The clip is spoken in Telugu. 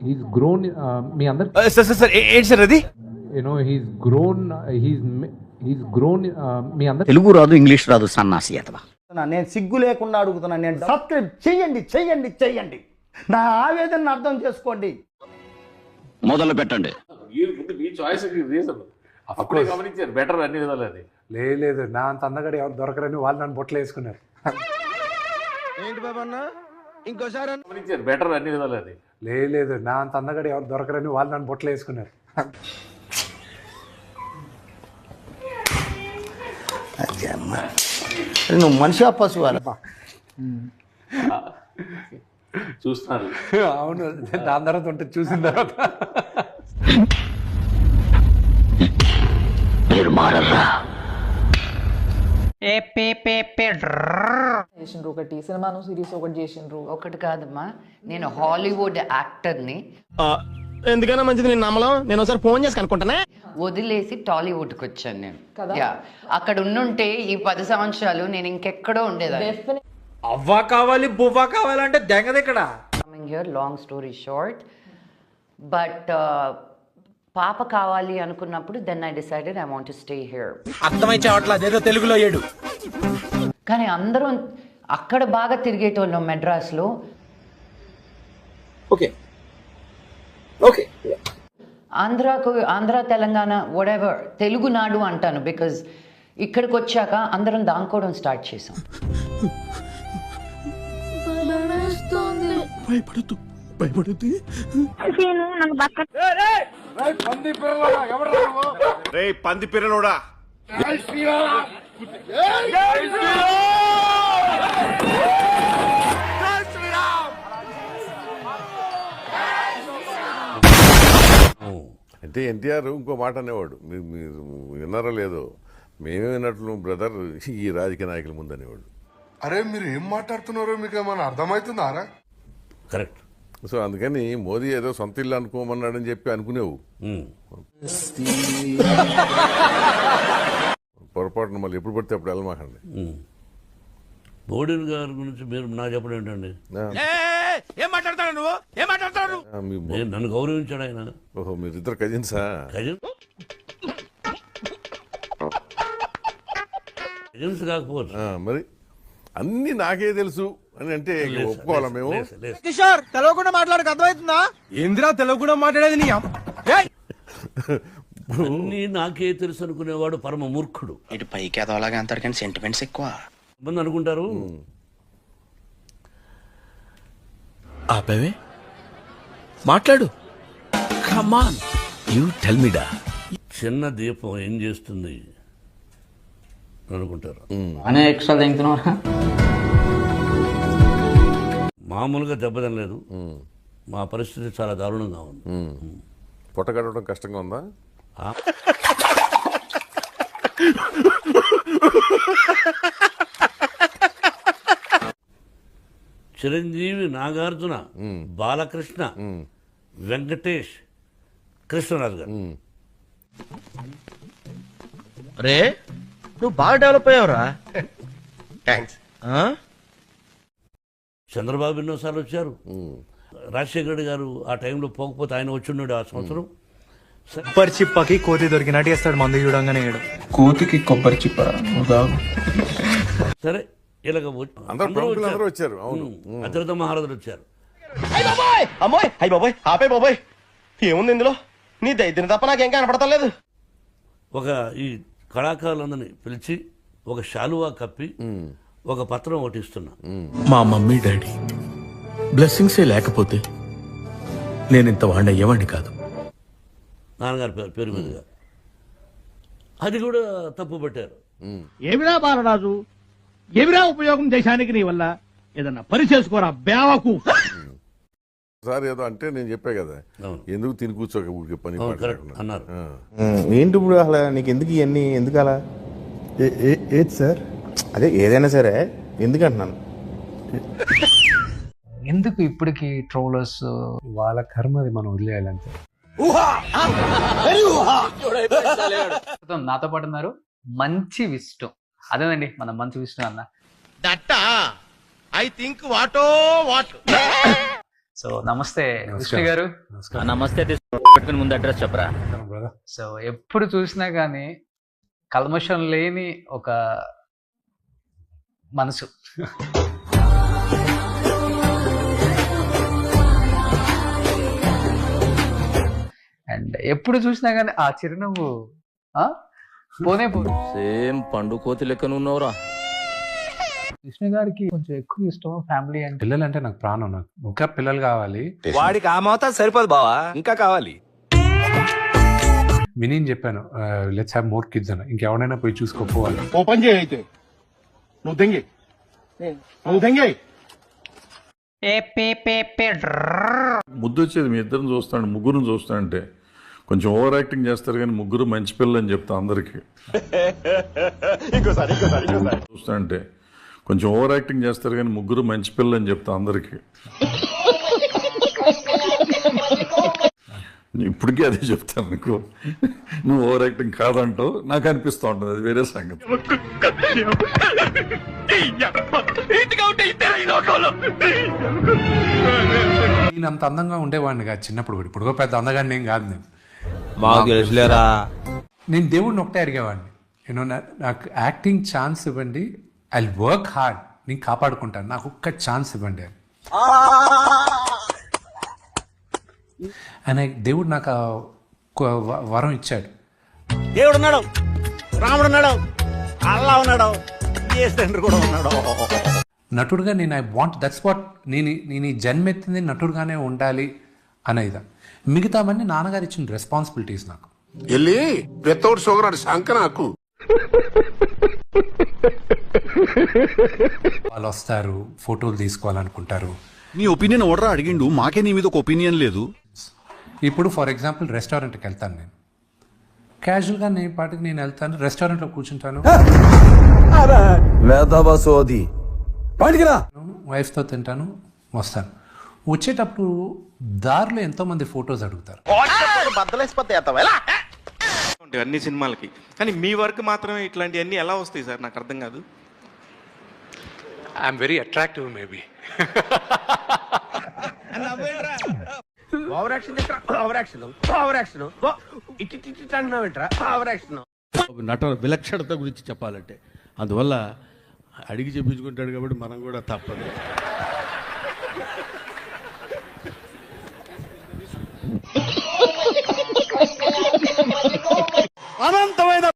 he's grown uh, మీ అందరు సార్ సార్ సార్ ఏ- ఏంటి సార్ అది? You know he's grown he's he's grown మీ అందరు తెలుగు రాదు ఇంగ్లీష్ రాదు సన్నాసి అతవా. నేను సిగ్గు లేకుండా అడుగుతున్నాను నేను సబ్స్క్రైబ్ చెయ్యండి చెయ్యండి చెయ్యండి. నా ఆవేదనను అర్థం చేసుకోండి. మొదలు పెట్టండి. మీ చాయిస్ అప్పుడే గమనించారు బెటర్ అన్ని విధాలు అది. లేదు లేదు నా అంత అందగాడు ఎవరు దొరకరని వాళ్ళు నన్ను బొట్టలు వేసుకున్నారు. గమనించారు బెటర్ అన్ని విధాలు అది. లేదు లేదు. నా అంత అందగాడు ఎవరు దొరకరని వాళ్ళు నన్ను బొట్టలు వేసుకున్నారు. అదే అమ్మా. నువ్వు మనిషి పశువు చూస్తున్నారు. అవును దాని తర్వాత ఉంటుంది చూసిన తర్వాత. మీరు మారరా చేసిండ్రు ఒకటి సినిమాను సిరీస్ ఒకటి చేసిండ్రు. ఒకటి కాదమ్మా నేను హాలీవుడ్ యాక్టర్ని. ఎందుకైనా మంచిది నేను నమ్మలం? నేను ఒకసారి ఫోన్ చేసి కనుక్కుంటానే? వదిలేసి టాలీవుడ్కి వచ్చాను నేను. కదా? యా. అక్కడ ఉండుంటే ఈ పది సంవత్సరాలు నేను ఇంకెక్కడో ఉండేదాన్ని. అవ్వా కావాలి బువ్వా కావాలంటే దెంగది ఇక్కడ. Coming here long story short but పాప కావాలి అనుకున్నప్పుడు then I decided I want stay here అర్థమై చావట్లా అదేదో తెలుగులో ఏడు. కానీ అందరం అక్కడ బాగా తిరిగేటోళ్ళం మెడ్రాస్లో ఓకే. ఓకే. ఆంధ్రాకు ఆంధ్ర తెలంగాణ వడెవర్ తెలుగునాడు అంటాను బికాజ్ ఇక్కడికి వచ్చాక అందరం దాంకోవడం స్టార్ట్ చేసాం. రే పంది పిల్లలోడా? అంటే ఎన్టీఆర్ ఇంకో మాట అనేవాడు. మీరు మీరు విన్నారో లేదో మేమే విన్నట్లు బ్రదర్ ఈ రాజకీయ నాయకుల ముందు అనేవాడు. అరే మీరు ఏం మాట్లాడుతున్నారో మీకు ఏమైనా అర్థమవుతుందారా కరెక్ట్. సో అందుకని మోదీ ఏదో సొంత ఇల్లు అనుకోమన్నాడని చెప్పి అనుకునేవు. పొరపాటున మళ్ళీ ఎప్పుడు పడితే అప్పుడు వెళ్ళమాకండి. మోడీ గారి గురించి మీరు నా చెప్పడం ఏంటండి? ఏం మాట్లాడతాడు నువ్వు? ఏం మాట్లాడతాడు నన్ను గౌరవించాడు ఆయన. ఓహో మీరిద్దరు కజిన్సా కజిన్? కజిన్స్ కాకపోవచ్చు. ఆ, మరి? అన్ని నాకే తెలుసు అని అంటే ఒప్పుకోవాలా మేము. కిషోర్ తెలవకుండా మాట్లాడక అర్థమవుతుందా? ఏందిరా తెలవకుండా మాట్లాడేది నీ! అన్నీ నాకే తెలుసు అనుకునేవాడు పరమ మూర్ఖుడు. ఇటు పైకి ఎదవలాగా అంటారు కానీ సెంటిమెంట్స్ ఎక్కువ. మంది అనుకుంటారు? ఆపేవే? మాట్లాడు. కమాన్ యూ టెల్ మీ డా. చిన్న దీపం ఏం చేస్తుంది? అనుకుంటారు. అనే ఎక్స్ట్రా తింటున్నారా మామూలుగా దెబ్బతినలేదు. మా పరిస్థితి చాలా దారుణంగా ఉంది. పొట్ట కట్టడం కష్టంగా ఉందా? చిరంజీవి నాగార్జున బాలకృష్ణ వెంకటేష్ కృష్ణరాజు గారు. రే నువ్వు బాగా డెవలప్ అయ్యావురా. థ్యాంక్స్ చంద్రబాబు ఎన్నోసార్లు వచ్చారు. రాజశేఖర రెడ్డి గారు ఆ టైంలో పోకపోతే ఆయన వచ్చిన్నాడు ఆ సంవత్సరం. కొబ్బరి చిప్పకి కోతి దొరికినట్టు వేస్తాడు మందు చూడంగానే కోతికి కొబ్బరి చిప్ప సరే ఇలాగ వచ్చారు. అతిరథ మహారాజులు వచ్చారు. అమ్మోయ్! అయ్యి బాబోయ్! ఆపే బాబోయ్! ఏముంది ఇందులో? నీ దైద్యం తప్ప నాకేం కనపడతలేదు ఒక ఈ కళాకారులందరినీ పిలిచి ఒక శాలువా కప్పి ఒక పత్రం ఒకటి ఇస్తున్నా. మా మమ్మీ డాడీ బ్లెస్సింగ్సే లేకపోతే నేను ఇంత వాడిని అయ్యేవాడిని కాదు. నాన్నగారి పేరు పేరు మీదుగా. అది కూడా తప్పు పట్టారు. ఏమిరా బాలరాజు? ఏమిరా ఉపయోగం దేశానికి నీ వల్ల? ఏదన్నా పని చేసుకోరా బేవకు. సార్ ఏదో అంటే నేను చెప్పా కదా. అవును. ఎందుకు తిని కూర్చోక ఊరికే పని. అన్నారు. ఏంటి ఇప్పుడు అసలు నీకు ఎందుకు ఇవన్నీ? ఎందుకు అలా? ఏది సార్? అదే ఏదైనా సరే ఎందుకు అంటున్నాను ఎందుకు ఇప్పటికి ట్రోలర్స్ వాళ్ళ కర్మది మనం వదిలేయాలంతే. నాతో పాటు ఉన్నారు మంచి విష్ణు. అదేనండి మన మంచి విష్ణు అన్న. దట్ట? I think వాటో what? సో నమస్తే విష్ణు గారు. నమస్తే పెట్టుకుని ముందు అడ్రస్ చెప్పరా? సో ఎప్పుడు చూసినా కానీ కల్మషం లేని ఒక మనసు. అండ్ ఎప్పుడు చూసినా కానీ ఆ చిరునవ్వు ఆ? పోనే పో. సేమ్ పండు కోతి లెక్కన ఉన్నవరా. విష్ణు గారికి కొంచెం ఎక్కువ ఇష్టం ఫ్యామిలీ అంటే. పిల్లలు అంటే నాకు ప్రాణం నాకు ఇంకా పిల్లలు కావాలి. వాడికి ఆ మాత్రం సరిపోదు బావా ఇంకా కావాలి. విని చెప్పాను లెట్స్ హ్యావ్ మోర్ కిడ్స్ అని ఇంకెవడైనా పోయి చూసుకోపోవాలి. ఓ పని చేయి అయితే. నువ్వు దెంగి. నువ్వు దెంగి. ముద్దు వచ్చేది మీ ఇద్దరిని చూస్తాను ముగ్గురు చూస్తానంటే. కొంచెం ఓవర్ యాక్టింగ్ చేస్తారు కానీ ముగ్గురు మంచి పిల్లలు అని చెప్తా అందరికి. ఇంకోసారి ఇంకోసారి ఇంకోసారి. చూస్తానంటే కొంచెం ఓవర్ యాక్టింగ్ చేస్తారు కానీ ముగ్గురు మంచి పిల్లలు అని చెప్తా అందరికి. ఇప్పటికీ అదే చెప్తాను నీకు. నువ్వు ఓవర్ యాక్టింగ్ కాదంటావు నాకు అనిపిస్తూ ఉంటుంది అది వేరే సంగతి. నేను అంత అందంగా ఉండేవాడిని కాదు చిన్నప్పుడు కూడా. ఇప్పుడు పెద్ద అందగాన్ని ఏం కాదు నేను. మాకు తెలుసులేరా? నేను దేవుడిని ఒకటే అడిగేవాడిని. నేను నాకు యాక్టింగ్ ఛాన్స్ ఇవ్వండి ఐ వర్క్ హార్డ్ నేను కాపాడుకుంటాను నాకు ఒక్క ఛాన్స్ ఇవ్వండి అని. ఆయన దేవుడు నాకు వరం ఇచ్చాడు. దేవుడు ఉన్నాడు రాముడు ఉన్నాడు అల్లా ఉన్నాడు కూడా ఉన్నాడు. నటుడుగా నేను ఐ వాంట్ దట్స్ వాట్ నేను నేను జన్మెత్తింది నటుడుగానే ఉండాలి అనేది. మిగతావన్నీ నాన్నగారు ఇచ్చిన రెస్పాన్సిబిలిటీస్ నాకు. వెళ్ళి పెత్తోడు షుగర్ శంక నాకు. వాళ్ళు వస్తారు ఫోటోలు తీసుకోవాలనుకుంటారు. నీ ఒపీనియన్ ఓడరా అడిగిండు? మాకే నీ మీద ఒక ఒపీనియన్ లేదు. ఇప్పుడు ఫర్ ఎగ్జాంపుల్ రెస్టారెంట్కి వెళ్తాను నేను. క్యాజువల్గా నేను పాటికి నేను వెళ్తాను రెస్టారెంట్లో కూర్చుంటాను. సోది. వైఫ్తో తింటాను వస్తాను. వచ్చేటప్పుడు దారిలో ఎంతో మంది ఫొటోస్ అడుగుతారు. అన్ని సినిమాలకి. కానీ మీ వర్క్ మాత్రమే ఇట్లాంటివన్నీ ఎలా వస్తాయి సార్? నాకు అర్థం కాదు. I'm very attractive maybe over action over action over action ఇటు ఇటు ఇటు అంటున్నావు ఏంట్రా ఓవర్ యాక్షన్ నట విలక్షణత గురించి చెప్పాలంటే అందువల్ల అడిగి చెప్పించుకుంటాడు కాబట్టి మనం కూడా తప్పదు. అనంతమైన